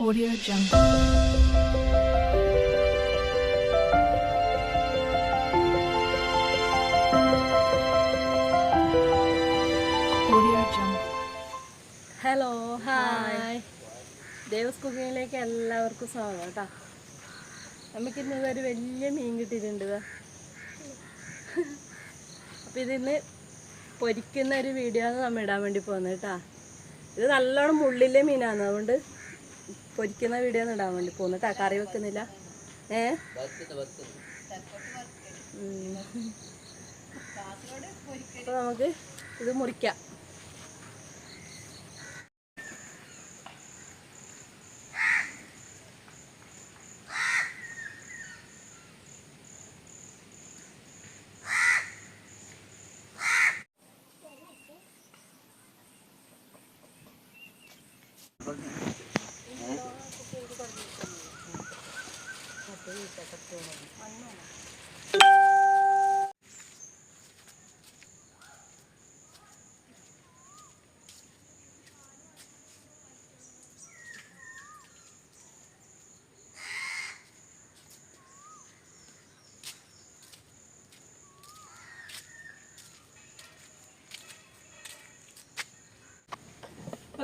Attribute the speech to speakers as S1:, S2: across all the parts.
S1: Audio Jungle. Audio Jungle.
S2: Hello hi Devas കുക്കിങ്ങിലേക്ക് എല്ലാവർക്കും സ്വാഗതം കേട്ടോ നമുക്ക് ഇന്ന് ഒരു വലിയ മീൻ കിട്ടിയിട്ടുണ്ട്. അപ്പോൾ ഇതിന്ന് പൊരിക്കുന്ന ഒരു വീഡിയോ ആണ് നമ്മൾ ഇടാൻ വേണ്ടി പോകുന്നത് കേട്ടോ ഇത് നല്ലോണം മുള്ളിലെ മീനാണ് അതുകൊണ്ട് പൊരിക്കുന്ന വീഡിയോ ഒന്നും ഇടാൻ വേണ്ടി പോകുന്നത് കേട്ടോ കറി വെക്കുന്നില്ല. ഏ? അപ്പോൾ നമുക്ക് ഇത് മുറിക്കാം.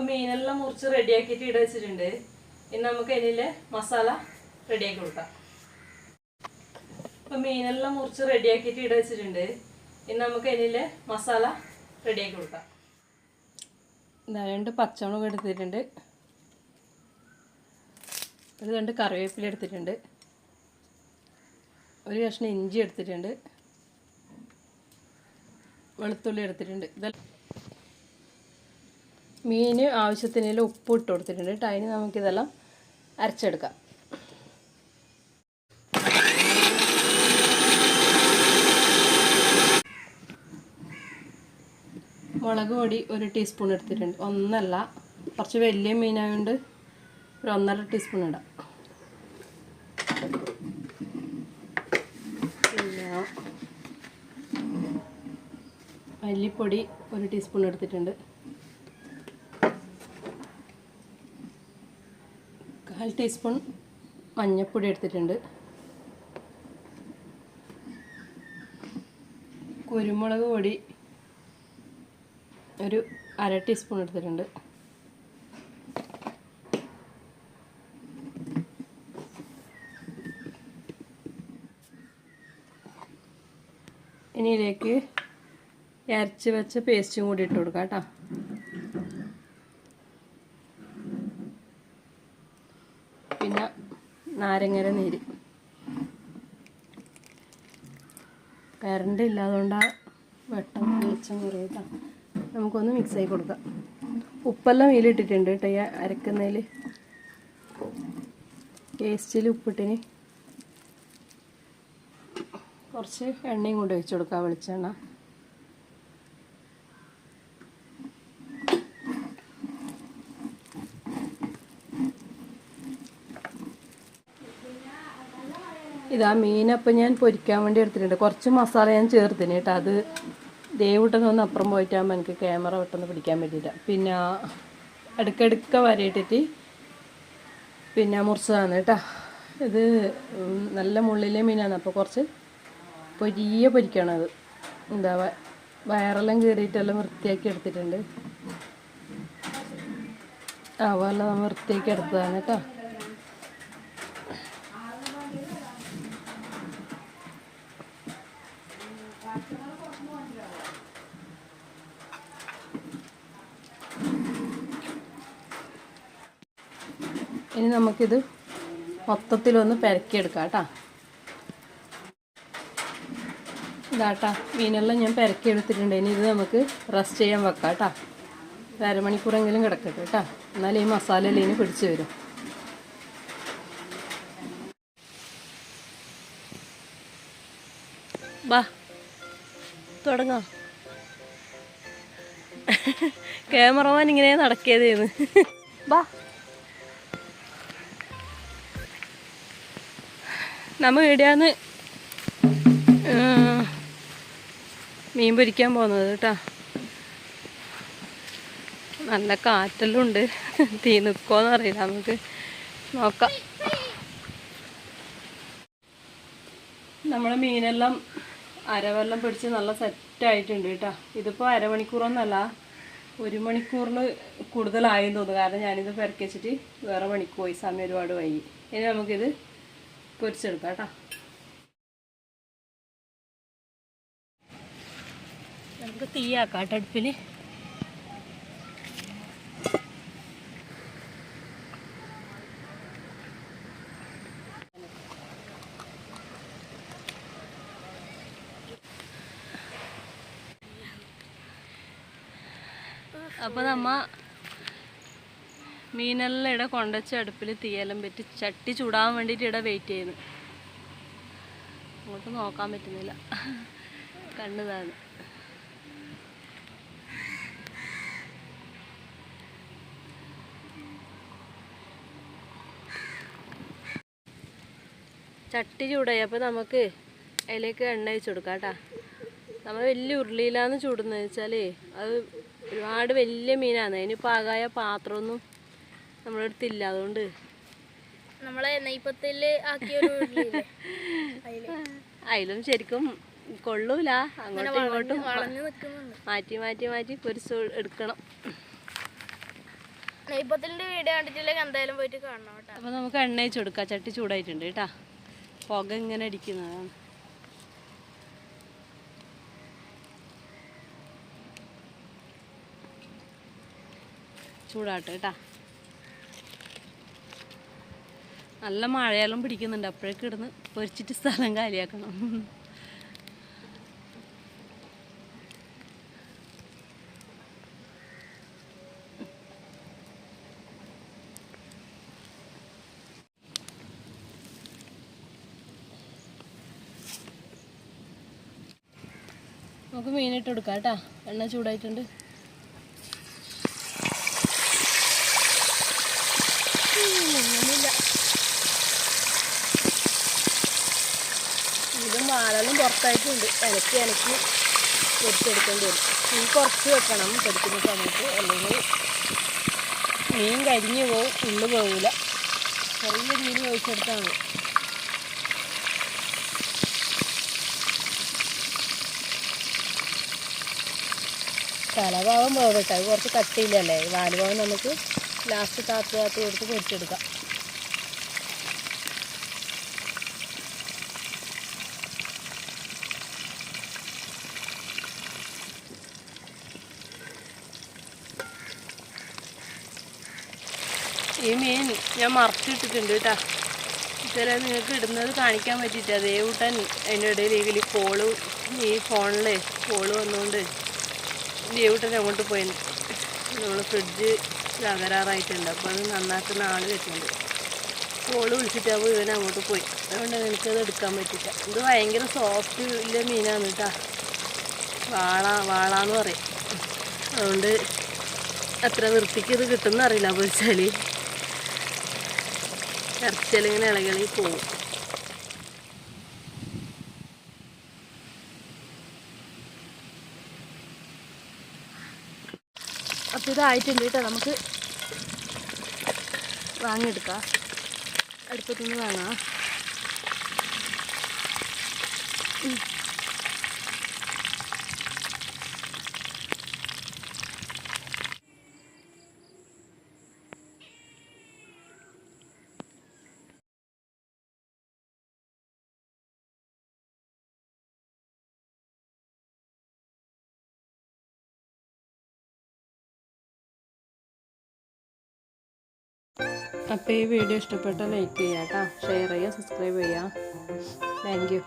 S2: മീനെല്ലാം മുറിച്ച് റെഡിയാക്കിയിട്ട് ഇട വെച്ചിട്ടുണ്ട്. ഇനി നമുക്ക് അതിലെ മസാല റെഡിയാക്കി കൊടുക്കാം. ഇപ്പൊ മീനെല്ലാം മുറിച്ച് റെഡിയാക്കിയിട്ട് ഇട വെച്ചിട്ടുണ്ട്. ഇനി നമുക്ക് അതിലെ മസാല റെഡിയാക്കി കൊടുക്കാം. രണ്ട് പച്ചമുളക് എടുത്തിട്ടുണ്ട്. ഒരു രണ്ട് കറിവേപ്പില എടുത്തിട്ടുണ്ട്. ഒരു കഷ്ണം ഇഞ്ചി എടുത്തിട്ടുണ്ട്. വെളുത്തുള്ളി എടുത്തിട്ടുണ്ട്. ഇതെല്ലാം മീൻ ആവശ്യത്തിന് ഉപ്പ് ഇട്ട് കൊടുത്തിട്ടുണ്ട്. കേട്ടോ അതിന് നമുക്കിതെല്ലാം അരച്ചെടുക്കാം. മുളക് പൊടി ഒരു ടീസ്പൂൺ എടുത്തിട്ടുണ്ട്. ഒന്നല്ല കുറച്ച് വലിയ മീനായതുകൊണ്ട് ഒരു ഒന്നര ടീസ്പൂൺ ഇടാം. പിന്നെ മല്ലിപ്പൊടി ഒരു ടീസ്പൂൺ എടുത്തിട്ടുണ്ട്. കാൽ ടീസ്പൂൺ മഞ്ഞപ്പൊടി എടുത്തിട്ടുണ്ട്. കുരുമുളക് പൊടി ഒരു അര ടീസ്പൂൺ എടുത്തിട്ടുണ്ട്. ഇനി ഇതിലേക്ക് വെച്ച പേസ്റ്റും കൂടി ഇട്ട് കൊടുക്കാം കേട്ടോ പിന്നെ നാരങ്ങര നീര്. കറണ്ട് ഇല്ലാതുകൊണ്ടാണ് വെട്ടം വെളിച്ചം കുറയട്ടാ നമുക്കൊന്ന് മിക്സ് ആയി കൊടുക്കാം. ഉപ്പെല്ലാം മീലിട്ടിട്ടുണ്ട് കേട്ടോ ഈ അരക്കുന്നതിൽ ടേസ്റ്റിൽ ഉപ്പിട്ടിന്. കുറച്ച് എണ്ണയും കൂടി ഒഴിച്ച് കൊടുക്കാം വെളിച്ചെണ്ണ. ഇതാ മീനപ്പം ഞാൻ പൊരിക്കാൻ വേണ്ടി എടുത്തിട്ടുണ്ട്. കുറച്ച് മസാല ഞാൻ ചേർത്തിന് കേട്ടോ. അത് ദേവിട്ടൊന്ന് അപ്പുറം പോയിട്ടാകുമ്പോൾ എനിക്ക് ക്യാമറ പെട്ടെന്ന് പിടിക്കാൻ പറ്റില്ല പിന്നെ അടുക്കടുക്ക വരയിട്ടിട്ട് പിന്നെ മുറിച്ചതാണ് കേട്ടോ. ഇത് നല്ല മുള്ളിലെ മീനാണ്. അപ്പോൾ കുറച്ച് പൊരിയ പൊരിക്കണത് എന്താ വയറെല്ലാം കയറിയിട്ടെല്ലാം വൃത്തിയാക്കി എടുത്തിട്ടുണ്ട്. ആ വല്ല നമ്മൾ വൃത്തിയാക്കി എടുത്തതാണ് കേട്ടോ. ഇനി നമുക്കിത് മൊത്തത്തിലൊന്ന് പെരക്കിയെടുക്കാം കേട്ടോ. ഇതാട്ടാ മീനെല്ലാം ഞാൻ പെരക്കിയെടുത്തിട്ടുണ്ട്. ഇനി ഇത് നമുക്ക് റെസ്റ്റ് ചെയ്യാൻ വെക്കാം കേട്ടോ. ഒരു അരമണിക്കൂറെങ്കിലും കിടക്കട്ടെ കേട്ടോ. എന്നാലേ ഈ മസാല ലീന് പിടിച്ച് വരും. ബാ തുടങ്ങാം. ക്യാമറമാൻ ഇങ്ങനെ നടക്കിയതേന്ന്. ബാ. നമ്മ ഇവിടെയാണ് മീൻ പൊരിക്കാൻ പോകുന്നത് കേട്ടോ നല്ല കാറ്റെല്ലാം ഉണ്ട് തീ നിൽക്കുമോയെന്ന് അറിയില്ല നമുക്ക് നോക്കാം. നമ്മളെ മീനെല്ലാം അരവെല്ലാം പിടിച്ച് നല്ല സെറ്റായിട്ടുണ്ട് കേട്ടോ ഇതിപ്പോൾ അരമണിക്കൂറൊന്നല്ല ഒരു മണിക്കൂറിന് കൂടുതലായെന്ന് തോന്നുന്നു. കാരണം ഞാനിത് പെരക്കി വെച്ചിട്ട് വേറെ മണിക്കൂർ പോയി സമയം ഒരുപാട് വൈകി. ഇനി നമുക്കിത് പൊരിച്ചെടുക്കാം കേട്ടോ. നമുക്ക് തീയാക്കാം കേട്ടോ അടുപ്പിൽ അപ്പോൾ നമ്മ മീനെല്ലാം ഇവിടെ കൊണ്ടച്ച് അടുപ്പിൽ തീയെല്ലാം പറ്റി ചട്ടി ചൂടാൻ വേണ്ടിയിട്ട് ഇവിടെ വെയിറ്റ് ചെയ്യുന്നു അങ്ങോട്ട് നോക്കാൻ പറ്റുന്നില്ല. കണ്ണുതാണ് ചട്ടി ചൂടായി. അപ്പോൾ നമുക്ക് അതിലേക്ക് എണ്ണ വെച്ച് കൊടുക്കാം കേട്ടോ. നമ്മൾ വലിയ ഉരുളിയിലാന്ന് ചൂടുന്നത് വെച്ചാൽ അത് ഒരുപാട് വലിയ മീനാണ്. അതിന് പാകായ പാത്രമൊന്നും നമ്മുടെ അടുത്തില്ല അതുകൊണ്ട്.
S3: നമ്മളെ ഉരുളിയില്ലേ?
S2: അതിൽ. ശരിക്കും കൊള്ളൂല. അങ്ങോട്ടും ഇങ്ങോട്ടും മാറ്റി മാറ്റി മാറ്റി പൊരിച്ച് എടുക്കണം.
S3: നെയ്പ്പത്തിന്റെ വീഡിയോ കണ്ടിട്ടില്ലെങ്കിൽ എന്തായാലും പോയിട്ട് കാണണം കേട്ടോ.
S2: അപ്പോൾ നമുക്ക് എണ്ണ അയച്ചു കൊടുക്കാം. ചട്ടി ചൂടായിട്ടുണ്ട് കേട്ടാ. പുക ഇങ്ങനെ അടിക്കുന്നതാണ് ചൂടാട്ടെ കേട്ടാ. നല്ല മഴയെല്ലാം പിടിക്കുന്നുണ്ട്. അപ്പോഴേക്ക് ഇടുന്ന് പൊരിച്ചിട്ട് സ്ഥലം കാലിയാക്കണം. നമുക്ക് മീനിട്ട് കൊടുക്കാം കേട്ടാ. എണ്ണ ചൂടായിട്ടുണ്ട്. വാളെല്ലാം പുറത്തായിട്ടുണ്ട്. ഇലക്കി ഇലക്കി പൊടിച്ചെടുക്കേണ്ടി വരും. തീ കുറച്ച് വെക്കണം. പൊടിക്കുന്ന സമയത്ത് അല്ലെങ്കിൽ മീൻ കരിഞ്ഞു പോവും ഉള്ളു പോകില്ല ചെറിയ മീൻ ഒഴിച്ചെടുത്താൽ മതി തലഭാവം വേവിട്ട് അത് കുറച്ച് കട്ടിയില്ലല്ലേ വാലുഭാവം നമുക്ക് ലാസ്റ്റ് താത്ത് താത്ത് കൊടുത്ത് പൊരിച്ചെടുക്കാം ഈ മീൻ ഞാൻ മറച്ചിട്ടിട്ടുണ്ട് കേട്ടാ. ചില നിങ്ങൾക്ക് ഇടുന്നത് കാണിക്കാൻ പറ്റിയിട്ട് അതേ കൂട്ടൻ അതിന്റെ ഇടയിൽ ഇതിൽ കോൾ ഈ ഫോണിൽ കോൾ വന്നുകൊണ്ട് ദേവൂട്ടൻ അങ്ങോട്ട് പോയി. നമ്മൾ ഫ്രിഡ്ജ് തകരാറായിട്ടുണ്ട്. അപ്പോൾ അത് നന്നാക്കുന്ന ആൾ വരുന്നുണ്ട്. കോൾ വിളിച്ചിട്ടാകുമ്പോൾ ഇവൻ അങ്ങോട്ട് പോയി. അതുകൊണ്ട് എനിക്കത് എടുക്കാൻ പറ്റില്ല ഇത് ഭയങ്കര സോഫ്റ്റ് ഉള്ള മീനാണ് കേട്ടാ. വാള വാളാന്ന് പറയും. അതുകൊണ്ട് അത്ര വൃത്തിക്ക് ഇത് കിട്ടുമെന്ന് അറിയില്ല പൊരിച്ചാൽ ഇറച്ചിലിങ്ങനെ ഇളകളി പോവും. അപ്പോൾ ഇതായിട്ടുണ്ട് കേട്ടോ നമുക്ക് വാങ്ങിയെടുക്കാം. അടുപ്പത്തുനിന്ന് വാങ്ങാം. അപ്പോൾ ഈ വീഡിയോ ഇഷ്ടപ്പെട്ടാൽ ലൈക്ക് ചെയ്യുക കേട്ടോ ഷെയർ ചെയ്യുക സബ്സ്ക്രൈബ് ചെയ്യുക താങ്ക്